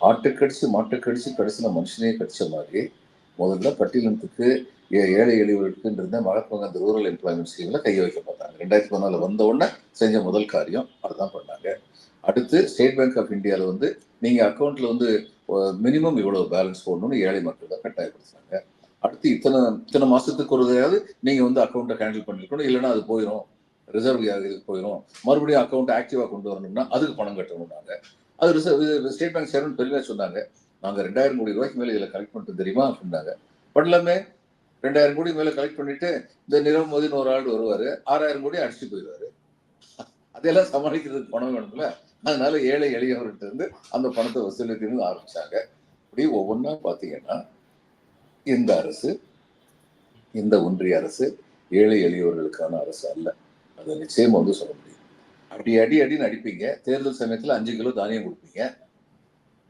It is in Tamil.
ஆட்டு கடிச்சு மாட்டு கடிச்சு கடிச்சின மனுஷனே கடிச்ச மாதிரி முதல்ல பட்டியலத்துக்கு ஏ- ஏழை எளியவர்களுக்கு இருந்த மகாத்மா காந்தி ரூரல் எம்ப்ளாய்மெண்ட் ஸ்கீமில் கைய வைக்க பார்த்தாங்க ரெண்டாயிரத்தி பதினாலில் வந்த உடனே செஞ்ச முதல் காரியம் அதுதான் பண்ணாங்க. அடுத்து ஸ்டேட் பேங்க் ஆஃப் இந்தியாவில் வந்து நீங்கள் அக்கௌண்ட்டில் வந்து மினிமம் இவ்வளோ பேலன்ஸ் போடணும்னு ஏழை மக்கள் தான் கட்டாயப்படுத்தினாங்க. அடுத்து இத்தனை இத்தனை மாதத்துக்கு ஒரு நீங்கள் வந்து அக்கௌண்ட்டை ஹேண்டில் பண்ணிருக்கணும். இல்லைன்னா அது போயிடும் ரிசர்வ் இதுக்கு போயிடும் மறுபடியும் அக்கௌண்ட் ஆக்டிவாக கொண்டு வரணும்னா அதுக்கு பணம் கட்டணும்னாங்க. அது ஸ்டேட் பேங்க் சேர்மன் பெருமையாக சொன்னாங்க. நாங்கள் ரெண்டாயிரம் கோடி ரூபாய்க்கு மேலே இதில் கலெக்ட் பண்ணிட்டு தெரியுமா? அப்படின்னாங்க. பண்ணலாமே ரெண்டாயிரம் கோடி மேலே கலெக்ட் பண்ணிட்டு இந்த நிரவ் மோதின்னு ஒரு ஆள் வருவார். ஆறாயிரம் கோடி அடிச்சுட்டு போயிடுவார். அதெல்லாம் சமாளிக்கிறதுக்கு பணம் வேணும்ல. அதனால ஏழை எளியவர்கிட்ட இருந்து அந்த பணத்தை வசூலிக்கணும்னு ஆரம்பிச்சாங்க. இப்படி ஒவ்வொன்றா பார்த்தீங்கன்னா இந்த அரசு இந்த ஒன்றிய அரசு ஏழை எளியவர்களுக்கான அரசு அல்ல. அதை நிச்சயமாக வந்து சொல்ல முடியும். அப்படி அடி அடின்னு அடிப்பீங்க. தேர்தல் சமயத்துல அஞ்சு கிலோ தானியம் கொடுப்பீங்க.